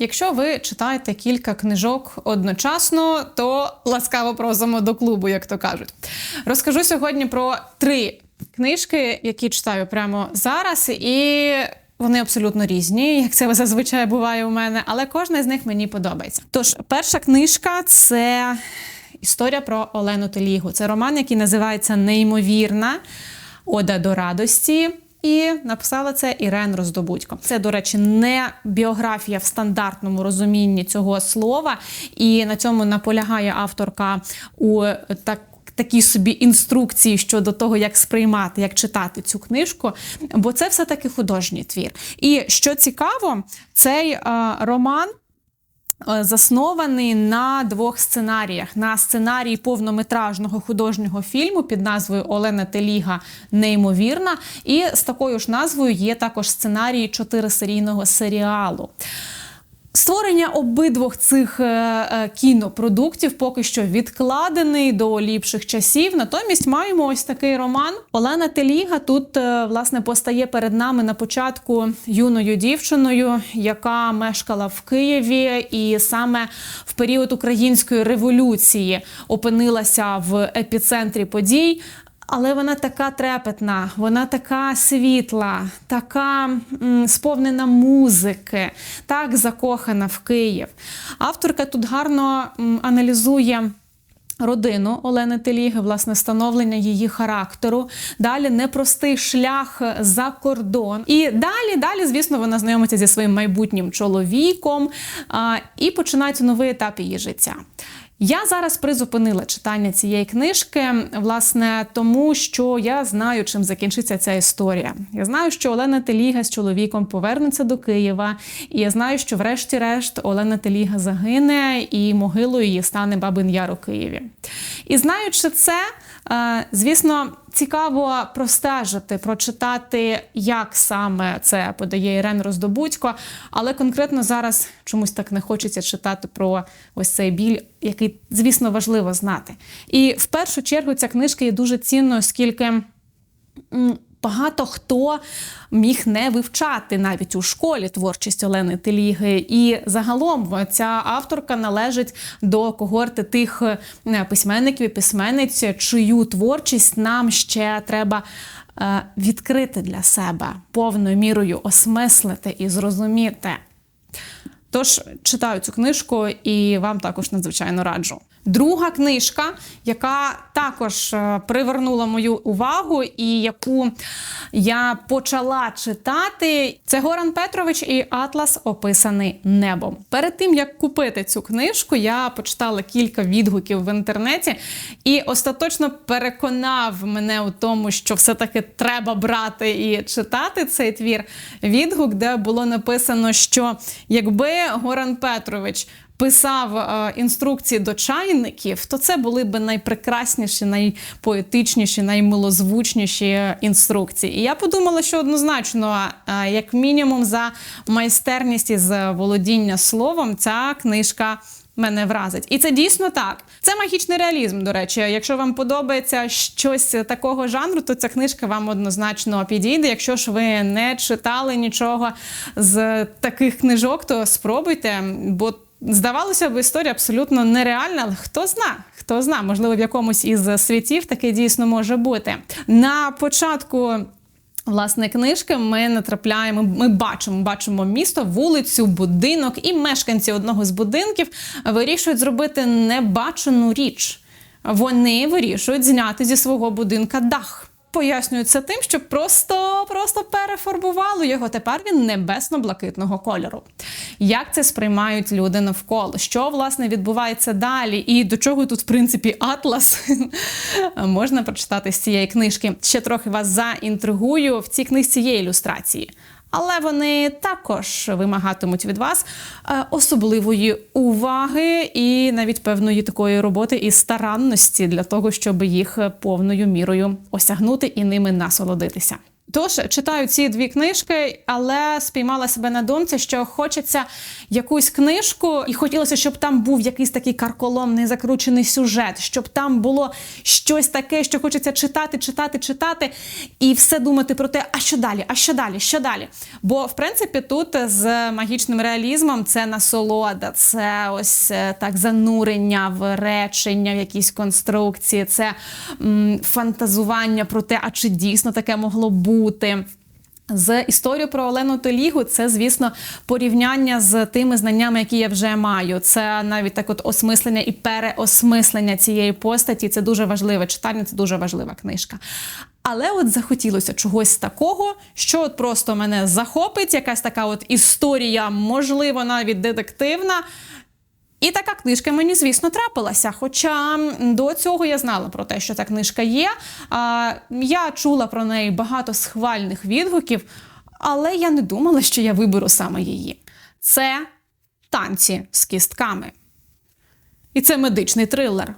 Якщо ви читаєте кілька книжок одночасно, то ласкаво просимо до клубу, як то кажуть. Розкажу сьогодні про три книжки, які читаю прямо зараз, і вони абсолютно різні, як це зазвичай буває у мене, але кожна з них мені подобається. Тож, перша книжка це історія про Олену Телігу. Це роман, який називається Неймовірна Ода до радості. І написала це Ірен Роздобудько. Це, до речі, не біографія в стандартному розумінні цього слова, і на цьому наполягає авторка у так. Такі собі інструкції щодо того, як сприймати, як читати цю книжку, бо це все-таки художній твір. І що цікаво, цей е, роман заснований на двох сценаріях: на сценарії повнометражного художнього фільму під назвою Олена Теліга Неймовірна. І з такою ж назвою є також сценарій чотирисерійного серіалу. Створення обидвох цих е, е, кінопродуктів поки що відкладений до ліпших часів. Натомість маємо ось такий роман. Олена Теліга тут е, власне постає перед нами на початку юною дівчиною, яка мешкала в Києві, і саме в період української революції опинилася в епіцентрі подій. Але вона така трепетна, вона така світла, така м, сповнена музики, так закохана в Київ. Авторка тут гарно м, аналізує. Родину Олени Теліги, власне, становлення її характеру. Далі непростий шлях за кордон. І далі, далі, звісно, вона знайомиться зі своїм майбутнім чоловіком а, і починається новий етап її життя. Я зараз призупинила читання цієї книжки, власне, тому що я знаю, чим закінчиться ця історія. Я знаю, що Олена Теліга з чоловіком повернеться до Києва, і я знаю, що, врешті-решт, Олена Теліга загине, і могилою її стане Бабин Яр у Києві. І знаючи це, звісно. Цікаво простежити, прочитати, як саме це подає Ірен Роздобудько, але конкретно зараз чомусь так не хочеться читати про ось цей біль, який, звісно, важливо знати. І в першу чергу ця книжка є дуже цінною, оскільки багато хто міг не вивчати навіть у школі творчість Олени Теліги. І загалом ця авторка належить до когорти тих е, письменників і письменниць, чию творчість нам ще треба. е, Відкрити для себе повною мірою осмислити і зрозуміти. Тож читаю цю книжку і вам також надзвичайно раджу. Друга книжка, яка також е, привернула мою увагу, і яку я почала читати, це Горан Петрович і Атлас описаний небом. Перед тим як купити цю книжку, я почитала кілька відгуків в інтернеті і остаточно переконав мене у тому, що все-таки треба брати і читати цей твір. Відгук, де було написано, що якби Горан Петрович писав е, інструкції до чайників, то це були б найпрекрасніші, найпоетичніші, наймилозвучніші інструкції. І я подумала, що однозначно, е, як мінімум, за майстерність і за володіння словом, ця книжка. Мене вразить, і це дійсно так. Це магічний реалізм. До речі, якщо вам подобається щось такого жанру, то ця книжка вам однозначно підійде. Якщо ж ви не читали нічого з таких книжок, то спробуйте, бо Здавалося б, історія абсолютно нереальна, але хто зна, хто зна, можливо, в якомусь із світів таке дійсно може бути. На початку. Власне, книжки ми натрапляємо, ми бачимо, бачимо місто, вулицю, будинок, і мешканці одного з будинків вирішують зробити небачену річ. Вони вирішують зняти зі свого будинка дах. Пояснюють це тим, що просто просто перефарбували його. Тепер він небесно-блакитного кольору. Як це сприймають люди навколо? Що власне відбувається далі? І до чого тут, в принципі, атлас можна прочитати з цієї книжки? Ще трохи вас заінтригую. В цій книжці є ілюстрації але вони також вимагатимуть від вас е, особливої уваги і навіть певної такої роботи і старанності для того, щоб їх повною мірою осягнути і ними насолодитися. Тож читаю ці дві книжки, але спіймала себе на думці, що хочеться якусь книжку, і хотілося, щоб там був якийсь такий карколомний закручений сюжет, щоб там було щось таке, що хочеться читати, читати, читати, і все думати про те, а що далі, а що далі, що далі. Бо в принципі тут з магічним реалізмом це насолода, це ось е, так занурення в речення, в якісь конструкції, це м, фантазування про те, а чи дійсно таке могло бути. З історією про Олену Телігу це, звісно, порівняння з тими знаннями, які я вже маю. Це навіть так, от осмислення і переосмислення цієї постаті. Це дуже важливе читання, це дуже важлива книжка. Але от захотілося чогось такого, що от просто мене захопить, якась така от історія, можливо, навіть детективна. І така книжка мені, звісно, трапилася. Хоча до цього я знала про те, що ця книжка є. Я чула про неї багато схвальних відгуків, але я не думала, що я виберу саме її. Це танці з кістками. І це медичний трилер.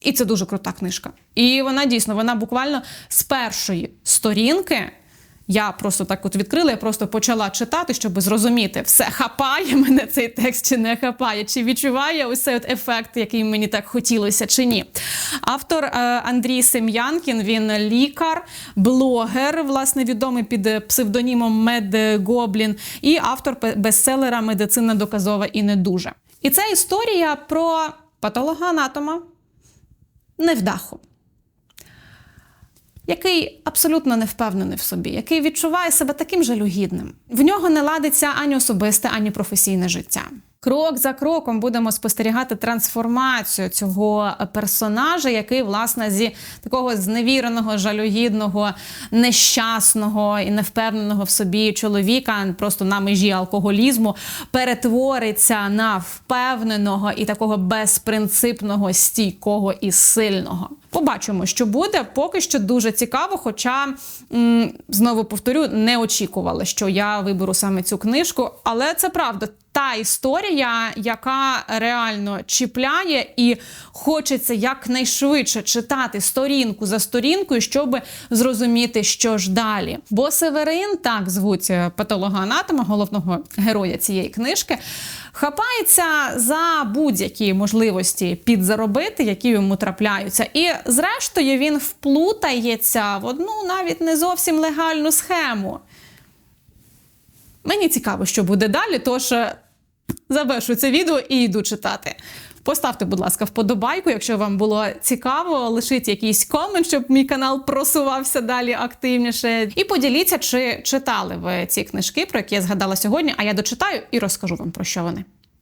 І це дуже крута книжка. І вона дійсно, вона буквально з першої сторінки. Я просто так от відкрила, я просто почала читати, щоб зрозуміти, все хапає мене цей текст чи не хапає, чи відчуває ось цей от ефект, який мені так хотілося, чи ні. Автор е, Андрій Сем'янкін, він лікар, блогер, власне, відомий під псевдонімом Медгоблін, і автор бестселера Медицина доказова і не дуже. І це історія про патологоанатома невдаху який абсолютно не впевнений в собі, який відчуває себе таким жалюгідним. В нього не ладиться ані особисте, ані професійне життя. Крок за кроком будемо спостерігати трансформацію цього персонажа, який, власне, зі такого зневіреного, жалюгідного, нещасного і невпевненого в собі чоловіка, просто на межі алкоголізму, перетвориться на впевненого і такого безпринципного, стійкого і сильного. Побачимо, що буде. Поки що дуже цікаво. Хоча знову повторю, не очікувала, що я виберу саме цю книжку, але це правда. Та історія, яка реально чіпляє, і хочеться якнайшвидше читати сторінку за сторінкою, щоб зрозуміти, що ж далі. Бо Северин, так звуть е, патологоанатома, головного героя цієї книжки, хапається за будь-які можливості підзаробити, які йому трапляються. І зрештою він вплутається в одну навіть не зовсім легальну схему. Мені цікаво, що буде далі, тож завершу це відео і йду читати. Поставте, будь ласка, вподобайку, якщо вам було цікаво, лишіть якийсь комент, щоб мій канал просувався далі активніше. І поділіться, чи читали ви ці книжки, про які я згадала сьогодні. А я дочитаю і розкажу вам про що вони.